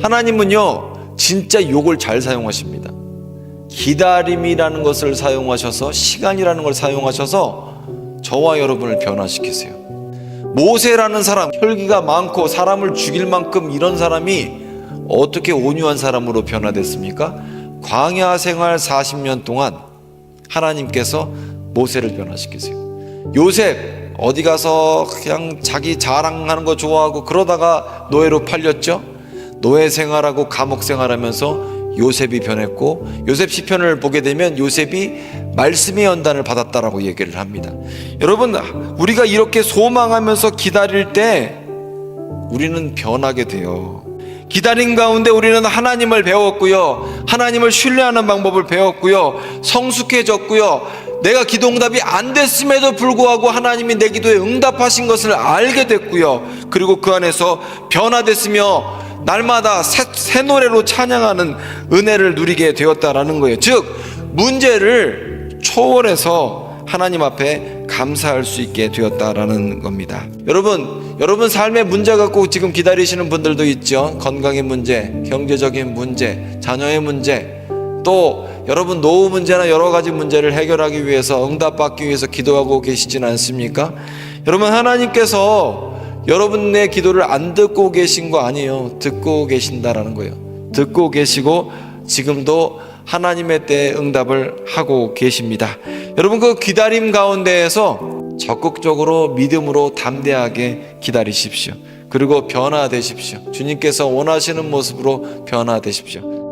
하나님은요, 진짜 욕을 잘 사용하십니다. 기다림이라는 것을 사용하셔서, 시간이라는 걸 사용하셔서 저와 여러분을 변화시키세요. 모세라는 사람, 혈기가 많고 사람을 죽일 만큼 이런 사람이 어떻게 온유한 사람으로 변화됐습니까? 광야 생활 40년 동안 하나님께서 모세를 변화시키세요. 요셉 어디 가서 그냥 자기 자랑하는 거 좋아하고 그러다가 노예로 팔렸죠. 노예 생활하고 감옥 생활하면서 요셉이 변했고 요셉 시편을 보게 되면 요셉이 말씀의 연단을 받았다라고 얘기를 합니다. 여러분 우리가 이렇게 소망하면서 기다릴 때 우리는 변하게 돼요. 기다림 가운데 우리는 하나님을 배웠고요. 하나님을 신뢰하는 방법을 배웠고요. 성숙해졌고요. 내가 기도 응답이 안 됐음에도 불구하고 하나님이 내 기도에 응답하신 것을 알게 됐고요. 그리고 그 안에서 변화됐으며 날마다 새, 새 노래로 찬양하는 은혜를 누리게 되었다라는 거예요. 즉 문제를 초월해서 하나님 앞에 감사할 수 있게 되었다라는 겁니다. 여러분, 여러분 삶의 문제 갖고 지금 기다리시는 분들도 있죠. 건강의 문제, 경제적인 문제, 자녀의 문제, 또 여러분 노후 문제나 여러 가지 문제를 해결하기 위해서 응답받기 위해서 기도하고 계시진 않습니까? 여러분 하나님께서 여러분의 기도를 안 듣고 계신 거 아니에요. 듣고 계신다라는 거예요. 듣고 계시고 지금도 하나님의 때에 응답을 하고 계십니다. 여러분 그 기다림 가운데에서 적극적으로 믿음으로 담대하게 기다리십시오. 그리고 변화되십시오. 주님께서 원하시는 모습으로 변화되십시오.